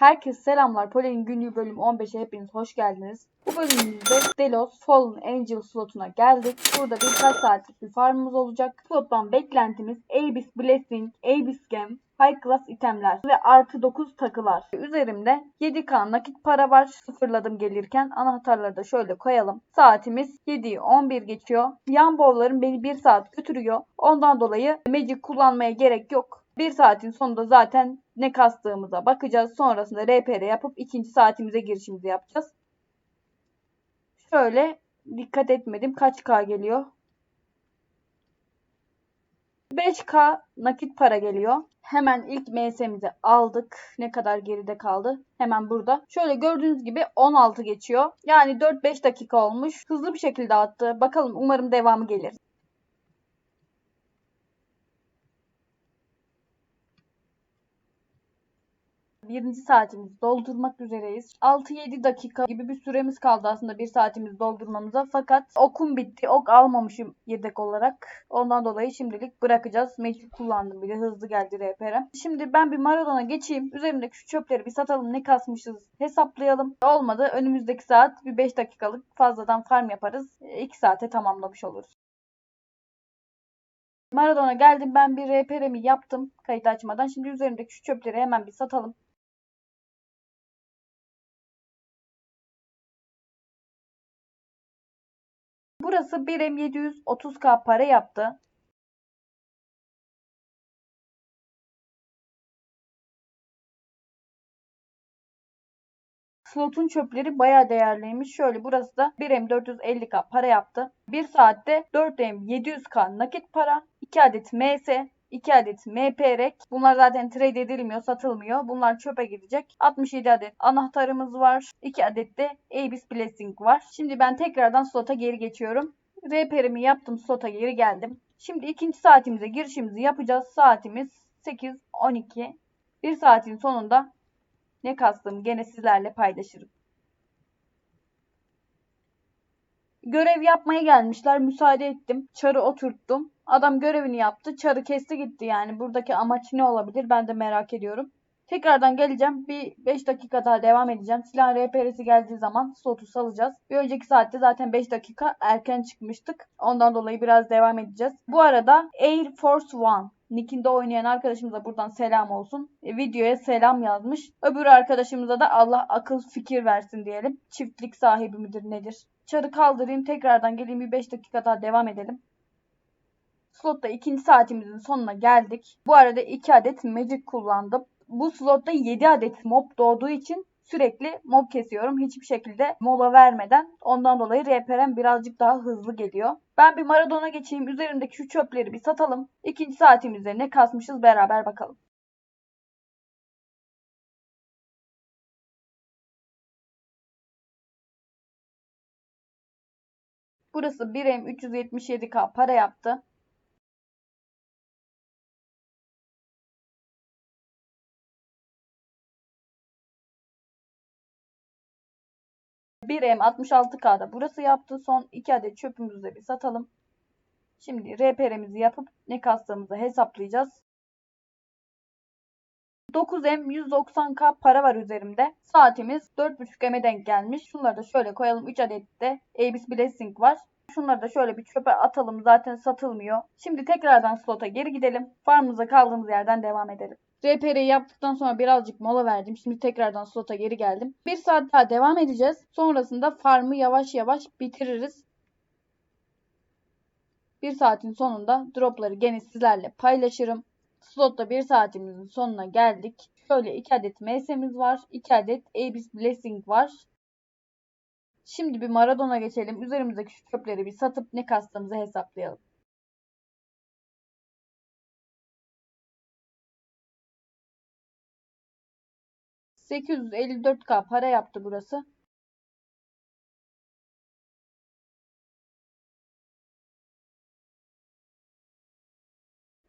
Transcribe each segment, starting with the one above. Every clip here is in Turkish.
Herkese selamlar. Polen'in günlüğü bölüm 15'e hepiniz hoş geldiniz. Bu bölümümüzde Delos Fallen Angel slotuna geldik. Burada birkaç saatlik bir farmımız olacak. Slottan beklentimiz Abyss Blessing, Abyss Gem, High Class itemler ve artı 9 takılar. Üzerimde 7k nakit para var. Sıfırladım gelirken. Anahtarları da şöyle koyalım. Saatimiz 7'yi 11 geçiyor. Yan bowlarım beni 1 saat götürüyor. Ondan dolayı Magic kullanmaya gerek yok. Bir saatin sonunda zaten ne kastığımıza bakacağız. Sonrasında RPR yapıp ikinci saatimize girişimizi yapacağız. Şöyle dikkat etmedim. Kaç K geliyor? 5K nakit para geliyor. Hemen ilk MS'mizi aldık. Ne kadar geride kaldı? Hemen burada. Şöyle gördüğünüz gibi 16 geçiyor. Yani 4-5 dakika olmuş. Hızlı bir şekilde attı. Bakalım umarım devamı gelir. Birinci saatimizi doldurmak üzereyiz. 6-7 dakika gibi bir süremiz kaldı aslında bir saatimizi doldurmamıza. Fakat okum bitti. Ok almamışım yedek olarak. Ondan dolayı şimdilik bırakacağız. Mecbur kullandım bile. Hızlı geldi RPR'e. Şimdi ben bir Maradona geçeyim. Üzerimdeki şu çöpleri bir satalım. Ne kasmışız hesaplayalım. Olmadı. Önümüzdeki saat bir 5 dakikalık fazladan farm yaparız. 2 saate tamamlamış oluruz. Maradona geldim ben bir RPR'mi yaptım kayıt açmadan. Şimdi üzerimdeki şu çöpleri hemen bir satalım. Burası 1 M730K para yaptı. Slotun çöpleri bayağı değerliymiş. Şöyle burası da 1 M450K para yaptı. 1 saatte 4 M700K nakit para, 2 adet MS, 2 adet MPRek. Bunlar zaten trade edilmiyor, satılmıyor. Bunlar çöpe gidecek. 67 adet anahtarımız var. 2 adet de Abyss Blessing var. Şimdi ben tekrardan slota geri geçiyorum. RPR'imi yaptım, slota geri geldim. Şimdi ikinci saatimize girişimizi yapacağız. Saatimiz 8.12. Bir saatin sonunda ne kastım gene sizlerle paylaşırım. Görev yapmaya gelmişler. Müsaade ettim. Çarı oturttum. Adam görevini yaptı. Çarı kesti gitti yani. Buradaki amaç ne olabilir? Ben de merak ediyorum. Tekrardan geleceğim. Bir 5 dakika daha devam edeceğim. Silah RPR'si geldiği zaman slotu salacağız. Bir önceki saatte zaten 5 dakika erken çıkmıştık. Ondan dolayı biraz devam edeceğiz. Bu arada Air Force One Nick'inde oynayan arkadaşımıza buradan selam olsun. E, videoya selam yazmış. Öbür arkadaşımıza da Allah akıl fikir versin diyelim. Çiftlik sahibi midir nedir? Çarı kaldırayım tekrardan geleyim bir 5 dakika daha devam edelim. Slotta ikinci saatimizin sonuna geldik. Bu arada 2 adet magic kullandım. Bu slotta 7 adet mob doğduğu için sürekli mob kesiyorum. Hiçbir şekilde mola vermeden. Ondan dolayı RPR'm birazcık daha hızlı geliyor. Ben bir Maradona geçeyim. Üzerimdeki şu çöpleri bir satalım. İkinci saatimizde ne kasmışız beraber bakalım. Burası 1M 377K para yaptı. Bir M 66K'da burası yaptı. Son 2 adet çöpümüzü de bir satalım. Şimdi RPR'imizi yapıp ne kastığımızı hesaplayacağız. 9M 190K para var üzerimde. Saatimiz 4.5M'e denk gelmiş. Şunları da şöyle koyalım. 3 adet de Abyss Blessing var. Şunları da şöyle bir çöpe atalım. Zaten satılmıyor. Şimdi tekrardan slota geri gidelim. Farmımıza kaldığımız yerden devam edelim. RPR'yi yaptıktan sonra birazcık mola verdim. Şimdi tekrardan slota geri geldim. Bir saat daha devam edeceğiz. Sonrasında farmı yavaş yavaş bitiririz. Bir saatin sonunda dropları gene sizlerle paylaşırım. Slotta bir saatimizin sonuna geldik. Şöyle 2 adet MS'miz var. 2 adet Abyss Blessing var. Şimdi bir Maradona geçelim. Üzerimizdeki şu çöpleri bir satıp ne kastığımızı hesaplayalım. ...854k para yaptı burası.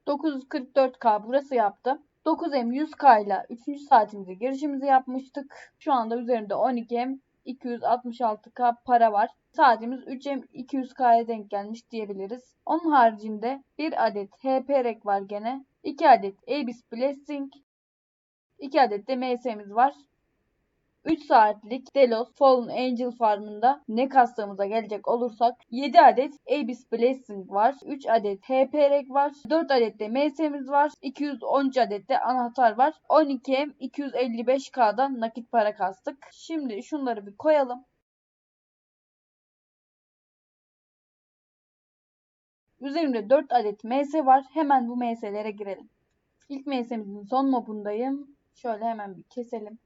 ...944k burası yaptı. 9M 100k ile 3. saatimize girişimizi yapmıştık. Şu anda üzerinde 12M 266k para var. Saatimiz 3M 200k'ya denk gelmiş diyebiliriz. Onun haricinde bir adet HP rek var gene. 2 adet Abyss Blessing. 2 adet de MS'miz var. 3 saatlik Delos Fallen Angel Farm'ında ne kastığımıza gelecek olursak 7 adet Abyss Blessing var. 3 adet HP Reg var. 4 adet de MS'miz var. 213 adet de anahtar var. 12M 255K'dan nakit para kastık. Şimdi şunları bir koyalım. Üzerimde 4 adet MS var. Hemen bu MS'lere girelim. İlk MS'mizin son mobundayım. Şöyle hemen bir keselim.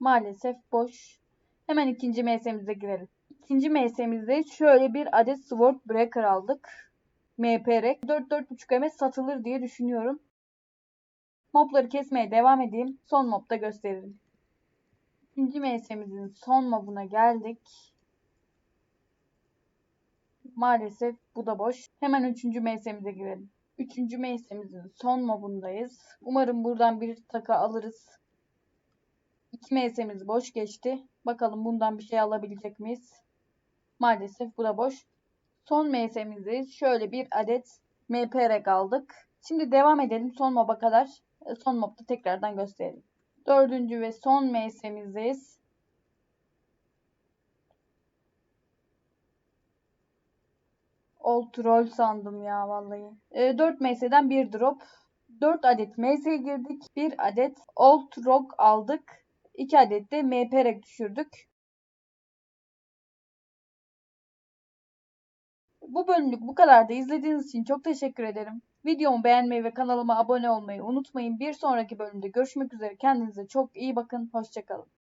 Maalesef boş. Hemen ikinci MS'mize girelim. İkinci MS'mizde şöyle bir adet Sword Breaker aldık. MPR 4-4.5 MS satılır diye düşünüyorum. Mobları kesmeye devam edeyim. Son mobda gösteririm. İkinci MS'mizin son mobuna geldik. Maalesef bu da boş. Hemen üçüncü MS'mize girelim. Üçüncü MS'imizin son mobundayız. Umarım buradan bir taka alırız. İki MS'miz boş geçti. Bakalım bundan bir şey alabilecek miyiz? Maalesef bu da boş. Son MS'mizdeyiz. Şöyle bir adet MP aldık. Şimdi devam edelim son moba kadar. Son mobda tekrardan gösterelim. Dördüncü ve son MS'mizdeyiz. Old troll sandım ya vallahi. E, 4 MS'den bir drop. 4 adet MS girdik. 1 adet Old Rock aldık. 2 adet de MP düşürdük. Bu bölümlük bu kadar da izlediğiniz için çok teşekkür ederim. Videomu beğenmeyi ve kanalıma abone olmayı unutmayın. Bir sonraki bölümde görüşmek üzere. Kendinize çok iyi bakın. Hoşçakalın.